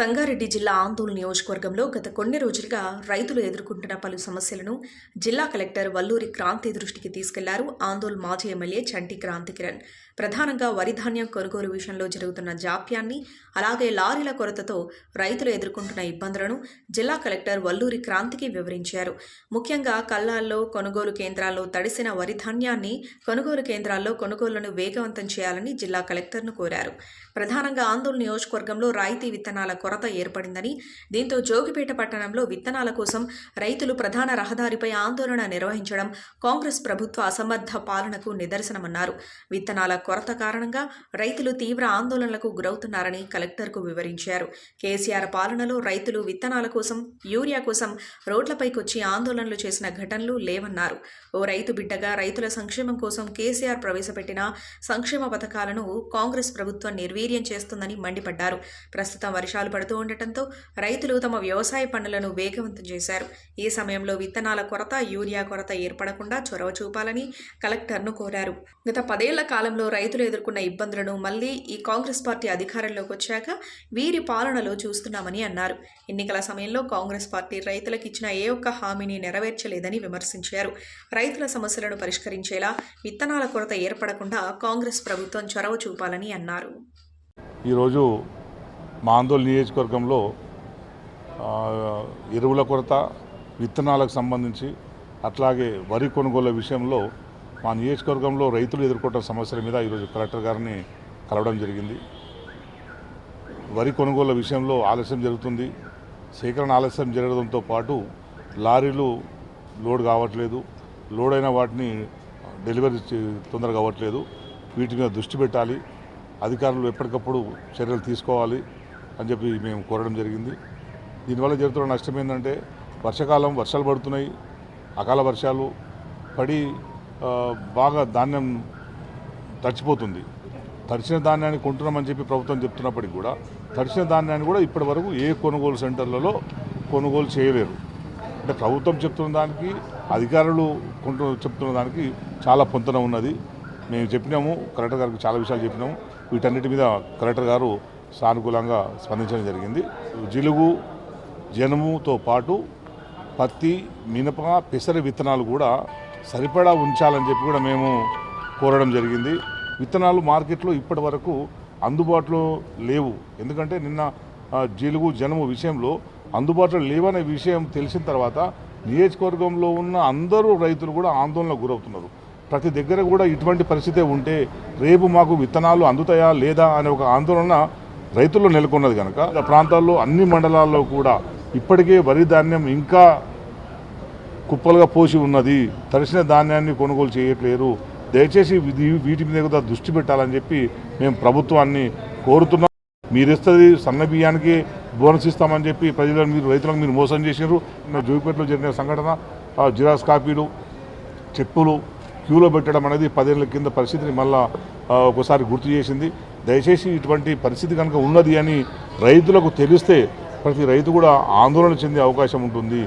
సంగారెడ్డి జిల్లా ఆందోళన నియోజకవర్గంలో గత కొన్ని రోజులుగా రైతులు ఎదుర్కొంటున్న పలు సమస్యలను జిల్లా కలెక్టర్ వల్లూరి క్రాంతి దృష్టికి తీసుకెళ్ళారు ఆందోళన్ మాజీ ఎమ్మెల్యే చంటి క్రాంతి కిరణ్. ప్రధానంగా వరి ధాన్యం కొనుగోలు విషయంలో జరుగుతున్న జాప్యాన్ని అలాగే లారీల కొరతతో రైతులు ఎదుర్కొంటున్న ఇబ్బందులను జిల్లా కలెక్టర్ వల్లూరి క్రాంతికి వివరించారు. ముఖ్యంగా కల్లాల్లో కొనుగోలు కేంద్రాల్లో తడిసిన వరి ధాన్యాన్ని కొనుగోలు కేంద్రాల్లో కొనుగోళ్ళను వేగవంతం చేయాలని జిల్లా కలెక్టర్ను కోరారు. ప్రధానంగా ఆందోళన నియోజకవర్గంలో రాయితీ విత్తనాల కొరత ఏర్పడిందని దీంతో జోగిపేట పట్టణంలో విత్తనాల కోసం రైతులు ప్రధాన రహదారిపై ఆందోళన నిర్వహించడం కాంగ్రెస్ ప్రభుత్వ అసమర్థ పాలనకు నిదర్శనమన్నారు. విత్తనాల కొరత కారణంగా రైతులు తీవ్ర ఆందోళనలకు గురవుతున్నారని కలెక్టర్కు వివరించారు. కేసీఆర్ పాలనలో రైతులు విత్తనాల కోసం యూరియా కోసం రోడ్లపైకొచ్చి ఆందోళనలు చేసిన ఘటనలు లేవన్నారు. ఓ రైతు బిడ్డగా రైతుల సంక్షేమం కోసం కేసీఆర్ ప్రవేశపెట్టిన సంక్షేమ పథకాలను కాంగ్రెస్ ప్రభుత్వం నిర్వీర్యం చేస్తుందని మండిపడ్డారు. ప్రస్తుతం వర్షాలు పడుతూ ఉండటంతో రైతులు తమ వ్యవసాయ పనులను వేగవంతం చేశారు. ఈ సమయంలో విత్తనాల కొరత యూరియా కొరత ఏర్పడకుండా చొరవ చూపాలని కలెక్టర్ను కోరారు. గత పదేళ్ళ కాలంలో రైతులు ఎదుర్కొన్న ఇబ్బందులను మళ్ళీ ఈ కాంగ్రెస్ పార్టీ అధికారంలోకి వచ్చాక వీరి పాలనలో చూస్తున్నామని అన్నారు. ఎన్నికల సమయంలో కాంగ్రెస్ పార్టీ రైతులకు ఇచ్చిన ఏ ఒక్క హామీని నెరవేర్చలేదని విమర్శించారు. రైతుల సమస్యలను పరిష్కరించేలా విత్తనాల కొరత ఏర్పడకుండా కాంగ్రెస్ ప్రభుత్వం చొరవ చూపాలని అన్నారు. ఈరోజు మా ఆందోళన నియోజకవర్గంలో ఎరువుల కొరత విత్తనాలకు సంబంధించి అట్లాగే వరి కొనుగోలు విషయంలో మా నియోజకవర్గంలో రైతులు ఎదుర్కొంటున్న సమస్యల మీద ఈరోజు కలెక్టర్ గారిని కలవడం జరిగింది. వరి కొనుగోలు విషయంలో ఆలస్యం జరుగుతుంది. సేకరణ ఆలస్యం జరగడంతో పాటు లారీలు లోడ్ కావట్లేదు. లోడ్ అయిన వాటిని డెలివరీ తొందరగా అవ్వట్లేదు. వీటి మీద దృష్టి పెట్టాలి. అధికారులు ఎప్పటికప్పుడు చర్యలు తీసుకోవాలి. అని చెప్పి మేము కోరడం జరిగింది. దీనివల్ల జరుగుతున్న నష్టం ఏంటంటే వర్షాకాలం వర్షాలు పడుతున్నాయి. అకాల వర్షాలు పడి బాగా ధాన్యం తడిచిపోతుంది. తడిచిన ధాన్యాన్ని కొంటున్నామని చెప్పి ప్రభుత్వం చెప్తున్నప్పటికీ కూడా తడిచిన ధాన్యాన్ని కూడా ఇప్పటి వరకు ఏ కొనుగోలు సెంటర్లలో కొనుగోలు చేయలేరు. అంటే ప్రభుత్వం చెప్తున్న దానికి అధికారులు కొంటు చెప్తున్న దానికి చాలా పొంతన ఉన్నది. మేము చెప్పినాము కలెక్టర్ గారికి చాలా విషయాలు చెప్పినాము. వీటన్నిటి మీద కలెక్టర్ గారు సానుకూలంగా స్పందించడం జరిగింది. జిలుగు జనుముతో పాటు పత్తి మినప పెసర విత్తనాలు కూడా సరిపడా ఉంచాలని చెప్పి కూడా మేము కోరడం జరిగింది. విత్తనాలు మార్కెట్లో ఇప్పటి వరకు అందుబాటులో లేవు. ఎందుకంటే నిన్న జిలుగు జనము విషయంలో అందుబాటులో లేవనే విషయం తెలిసిన తర్వాత నియోజకవర్గంలో ఉన్న అందరూ రైతులు కూడా ఆందోళనకు గురవుతున్నారు. ప్రతి దగ్గర కూడా ఇటువంటి పరిస్థితే ఉంటే రేపు మాకు విత్తనాలు అందుతాయా లేదా అనే ఒక ఆందోళన రైతుల్లో నెలకొన్నది కనుక ప్రాంతాల్లో అన్ని మండలాల్లో కూడా ఇప్పటికే వరి ధాన్యం ఇంకా కుప్పలుగా పోసి ఉన్నది. తడిసిన ధాన్యాన్ని కొనుగోలు చేయట్లేరు. దయచేసి వీటి మీద కూడా దృష్టి పెట్టాలని చెప్పి మేము ప్రభుత్వాన్ని కోరుతున్నాం. మీరు ఇస్తుంది సన్న బియ్యానికి బోనస్ ఇస్తామని చెప్పి ప్రజలను మీరు రైతులకు మీరు మోసం చేసినారు నిన్న జోగిపేటలో జరిగిన సంఘటన జిరాస్ జిరాక్స్ కాపీలు చెప్పులు క్యూలో పెట్టడం అనేది పదేళ్ళ కింద పరిస్థితిని మళ్ళా ఒకసారి గుర్తు చేసింది. దయచేసి ఇటువంటి పరిస్థితి కనుక ఉన్నది అని రైతులకు తెలిస్తే ప్రతి రైతు కూడా ఆందోళన చెందే అవకాశం ఉంటుంది.